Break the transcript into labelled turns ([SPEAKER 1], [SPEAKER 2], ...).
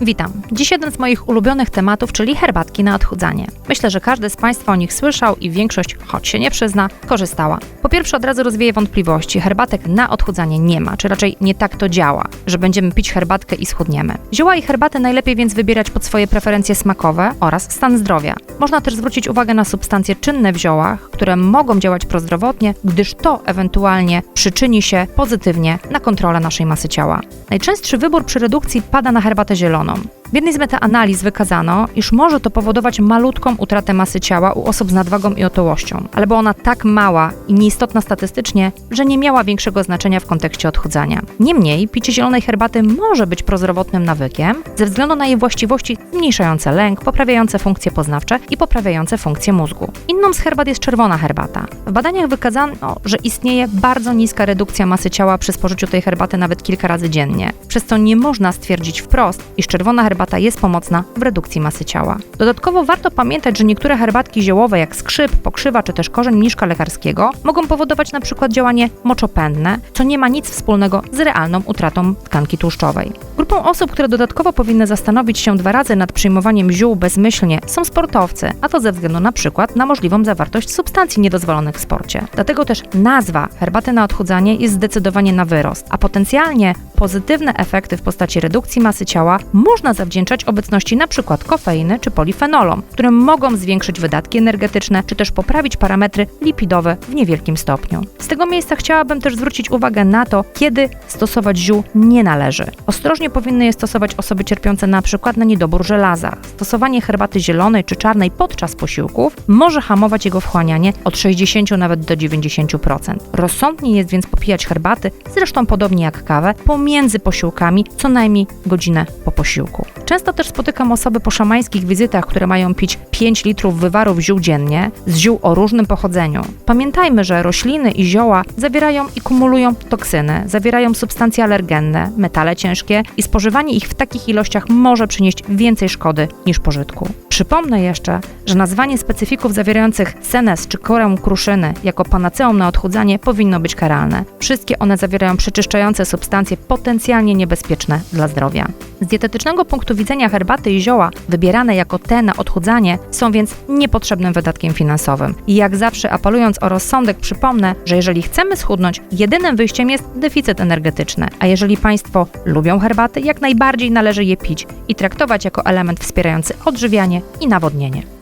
[SPEAKER 1] Witam. Dziś jeden z moich ulubionych tematów, czyli herbatki na odchudzanie. Myślę, że każdy z Państwa o nich słyszał i większość, choć się nie przyzna, korzystała. Po pierwsze, od razu rozwieję wątpliwości. Herbatek na odchudzanie nie ma, czy raczej nie tak to działa, że będziemy pić herbatkę i schudniemy. Zioła i herbaty najlepiej więc wybierać pod swoje preferencje smakowe oraz stan zdrowia. Można też zwrócić uwagę na substancje czynne w ziołach, które mogą działać prozdrowotnie, gdyż to ewentualnie przyczyni się pozytywnie na kontrolę naszej masy ciała. Najczęstszy wybór przy redukcji pada na herbatę zieloną. honom. W jednej z metaanaliz wykazano, iż może to powodować malutką utratę masy ciała u osób z nadwagą i otyłością, ale była ona tak mała i nieistotna statystycznie, że nie miała większego znaczenia w kontekście odchudzania. Niemniej, picie zielonej herbaty może być prozdrowotnym nawykiem ze względu na jej właściwości zmniejszające lęk, poprawiające funkcje poznawcze i poprawiające funkcje mózgu. Inną z herbat jest czerwona herbata. W badaniach wykazano, że istnieje bardzo niska redukcja masy ciała przy spożyciu tej herbaty nawet kilka razy dziennie, przez co nie można stwierdzić wprost, iż czerwona herbata jest pomocna w redukcji masy ciała. Dodatkowo warto pamiętać, że niektóre herbatki ziołowe jak skrzyp, pokrzywa czy też korzeń mniszka lekarskiego mogą powodować na przykład działanie moczopędne, co nie ma nic wspólnego z realną utratą tkanki tłuszczowej. Grupą osób, które dodatkowo powinny zastanowić się dwa razy nad przyjmowaniem ziół bezmyślnie są sportowcy, a to ze względu na przykład na możliwą zawartość substancji niedozwolonych w sporcie. Dlatego też nazwa herbaty na odchudzanie jest zdecydowanie na wyrost, a potencjalnie pozytywne efekty w postaci redukcji masy ciała można zawdzięczać obecności np. kofeiny czy polifenolom, które mogą zwiększyć wydatki energetyczne czy też poprawić parametry lipidowe w niewielkim stopniu. Z tego miejsca chciałabym też zwrócić uwagę na to, kiedy stosować ziół nie należy. Ostrożnie powinny je stosować osoby cierpiące na przykład na niedobór żelaza. Stosowanie herbaty zielonej czy czarnej podczas posiłków może hamować jego wchłanianie od 60 nawet do 90%. Rozsądniej jest więc popijać herbaty, zresztą podobnie jak kawę, pomiędzy posiłkami, co najmniej godzinę po posiłku. Często też spotykam osoby po szamańskich wizytach, które mają pić 5 litrów wywarów ziół dziennie, z ziół o różnym pochodzeniu. Pamiętajmy, że rośliny i zioła zawierają i kumulują toksyny, zawierają substancje alergenne, metale ciężkie i spożywanie ich w takich ilościach może przynieść więcej szkody niż pożytku. Przypomnę jeszcze, że nazwanie specyfików zawierających senes czy korę kruszyny jako panaceum na odchudzanie powinno być karalne. Wszystkie one zawierają przeczyszczające substancje potencjalnie niebezpieczne dla zdrowia. Z dietetycznego punktu widzenia herbaty i zioła wybierane jako te na odchudzanie są więc niepotrzebnym wydatkiem finansowym. I jak zawsze apelując o rozsądek przypomnę, że jeżeli chcemy schudnąć, jedynym wyjściem jest deficyt energetyczny. A jeżeli Państwo lubią herbaty, jak najbardziej należy je pić i traktować jako element wspierający odżywianie i nawodnienie.